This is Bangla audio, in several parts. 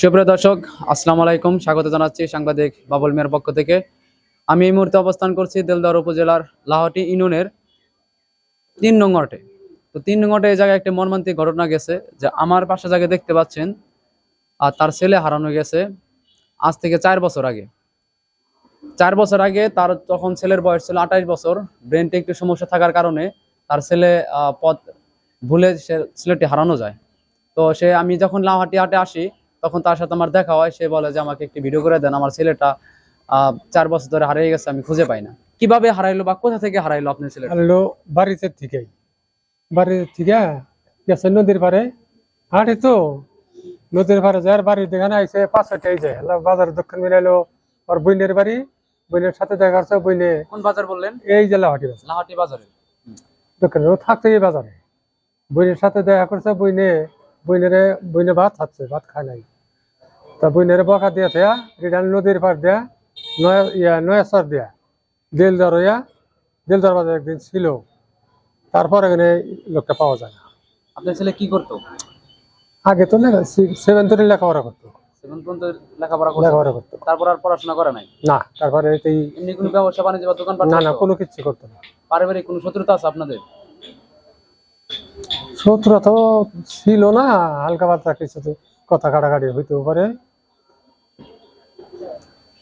সুপ্রিয় দর্শক, আসসালামু আলাইকুম। স্বাগত জানাচ্ছি সাংবাদিক বাবুল মিয়ার পক্ষ থেকে। আমি এই মুহূর্তে অবস্থান করছি দেলদার উপজেলার লাহটি ইউনিয়নের তিন নং ওয়ার্ডে। তো তিন নং ওয়ার্ডে এই জায়গায় একটি মর্মান্তিক ঘটনা গেছে যে আমার পাশে জায়গায় দেখতে পাচ্ছেন, আর তার ছেলে হারানো গেছে আজ থেকে চার বছর আগে। চার বছর আগে তার তখন ছেলের বয়স ছিল আঠাশ বছর। ব্রেনটি একটু সমস্যা থাকার কারণে তার ছেলে পথ ভুলে সে ছেলেটি হারানো যায়। তো সে আমি যখন লাহাটি হাটে আসি তখন তার সাথে আমার দেখা হয় সে বলে যে আমাকে একটি ভিডিও করে দেন আমার ছেলেটা চার বছর ধরে হারিয়ে গেছে আমি খুঁজে পাই না। কীভাবে হারাইলো বা কোথা থেকে হারাইলো আপনার ছেলে আনলো বাড়িতে থেকেই। বাড়িতে থেকে গেছে নদীর পারে হাঁটে তো নদীর পারে যায় আর বাড়ি দেখানে আইসে পাঁচটাই যায়। বাজার দক্ষিণ মিলাইলো আর বইনের বাড়ি। বইনের সাথে দেখা যাচ্ছে বইনে কোন বাজার বললেন? এই যে লাহাটি আছে লাহাটি বাজারে। দক্ষিণ থাকতো এই বাজারে। বইনের সাথে দেখা করছে বইনে বইনেরে বইনে ভাত খাচ্ছে ভাত খায় নাই। তা বইনেরে বকা দিয়ে থেয়া রিটার্ন নদীর পার দেয়া নয়া ইয়া নয়াসর দেয়া দেলদার ইয়া দেলদার বাজার একদিন ছিল। তারপর এখানে লোকটা পাওয়া যায় না। আপনার ছেলে কি করতো? আগে তো লেখা সেভেন থেকে লেখাপড়া করতো। সেভেন পর্যন্ত লেখাপড়া করতো? লেখাপড়া করতো। তারপর আর পড়াশোনা করে নাই? না তারপরে এই এমনি কোনো ব্যবসা বাণিজ্য বা দোকান না না কোনো কিছু করতো না। পারিবারিক কোনো শত্রুতা আছে আপনাদের? শত্রুরা তো ছিল না হালকা পাতলা কিছু কথা কাটাকাটি হইতেও পারে।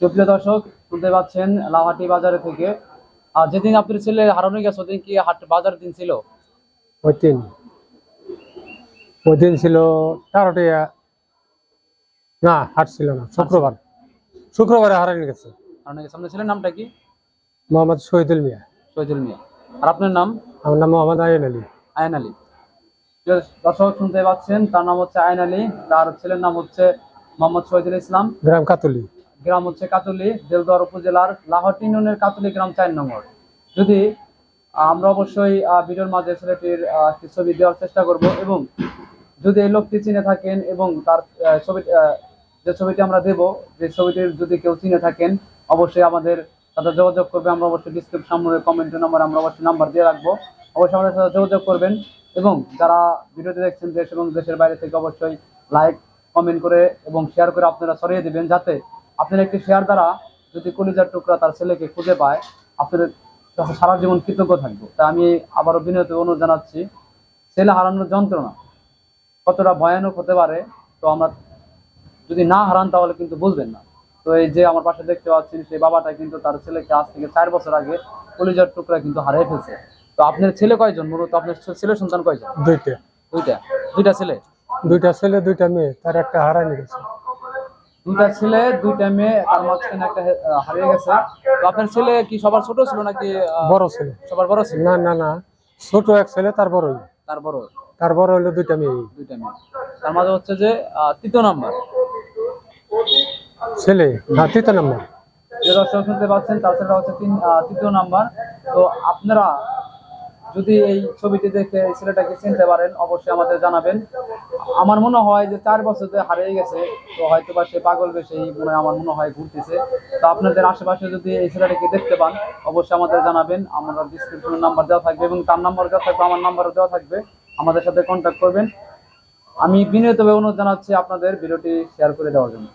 সুপ্রিয় দর্শক শুনতে পাচ্ছেন লাহাটি বাজারে থেকে। আর যেদিন আপনার ছেলে হারানো গেছে ওদিন কি হাট বাজার দিন ছিল? ওই দিন। ওই দিন ছিল তেরোটিয়া না হাট ছিল না শুক্রবার। শুক্রবারে হারানি গেছে। হারানো গেছে। আপনার ছেলের নামটা কি? মোহাম্মদ শহীদুল মিয়া। শহীদুল মিয়া। আর আপনার নাম? আমার নাম মোহাম্মদ আইন আলী। আয়ন আলী। দর্শক শুনতে পাচ্ছেন তার নাম হচ্ছে আইন আলী তার ছেলের নাম হচ্ছে মোহাম্মদ শহীদুল ইসলাম। গ্রাম কাতুলি। গ্রাম হচ্ছে কাতুলি দেলদুয়ার উপজেলার লাহটি ইউনিয়নের কাতুলি গ্রাম চার নম্বর। যদি আমরা অবশ্যই ভিডিওর মাঝে ছেলেটির একটি ছবি দেওয়ার চেষ্টা করব এবং যদি এই লোকটি চিনে থাকেন এবং তার ছবি যে ছবিটি আমরা দেব যে ছবিটির যদি কেউ চিনে থাকেন অবশ্যই আমাদের সাথে যোগাযোগ করবে। আমরা অবশ্যই ডিসক্রিপশন কমেন্টের নাম্বার আমরা অবশ্যই নাম্বার দিয়ে রাখব। অবশ্যই আমাদের সাথে যোগাযোগ করবেন। এবং যারা ভিডিওটি দেখছেন দেশ এবং দেশের বাইরে থেকে অবশ্যই লাইক কমেন্ট করে এবং শেয়ার করে আপনারা ছড়িয়ে দিবেন যাতে আপনার একটি শেয়ার দ্বারা যদি কলিজার টুকরা তার ছেলেকে খুঁজে পায় আপনাদের সারা জীবন কৃতজ্ঞ থাকব। তা আমি আবারও বিনীত অনুরোধ জানাচ্ছি, ছেলে হারানোর যন্ত্রণা কতটা ভয়ানক হতে পারে, তো আমরা যদি না হারান তাহলে কিন্তু বুঝবেন না। তো এই যে আমার পাশে দেখতে পাচ্ছেন সেই বাবাটা কিন্তু তার ছেলেকে আজ থেকে চার বছর আগে কলিজার টুকরা কিন্তু হারিয়ে ফেলছে। তো আপনার ছেলে কয়জন? মূলত আপনার ছেলে সন্তান কয়জন? দুইটা। দুইটা। দুইটা ছেলে? দুইটা ছেলে দুইটা মেয়ে তার একটা হারানি গেছে। দুইটা ছেলে দুইটা মেয়ে তার মাঝখানে একটা হারিয়ে গেছে। তো আপনার ছেলে কি সবার ছোট ছিল নাকি বড় ছেলে? সবার বড় ছিল? না না না। ছোট এক ছেলে তার বড়ই তার বড় তার বড় হলো দুইটা মেয়ে। দুইটা মেয়ে। তার মাঝে হচ্ছে যে তৃতীয় নাম্বার। ছেলে? হ্যাঁ তৃতীয় নাম্বার। যে দর্শক শুনতে পাচ্ছেন তার ছেলেটা হচ্ছে তিন তৃতীয় নাম্বার। তো আপনারা যদি এই ছবিটি দেখে ছেলেটাকে চিনতে পারেন, অবশ্যই আমাদের জানাবেন। আমার মনে হয় যে চার বছর যে হারিয়ে গেছে, তো হয়তো বা সে পাগল বেশি মনে আমার মনে হয় ঘুরতেছে। তো আপনাদের আশেপাশে যদি এই ছেলেটাকে দেখতে পান, অবশ্যই আমাদের জানাবেন। আমরা ডিসক্রিপশনের নাম্বার দেওয়া থাকবে এবং তার নাম্বার দেওয়া থাকবে, আমার নাম্বারও দেওয়া থাকবে। আমাদের সাথে কন্ট্যাক্ট করবেন। আমি বিনীতভাবে অনুরোধ জানাচ্ছি আপনাদের ভিডিওটি শেয়ার করে দেওয়ার জন্য।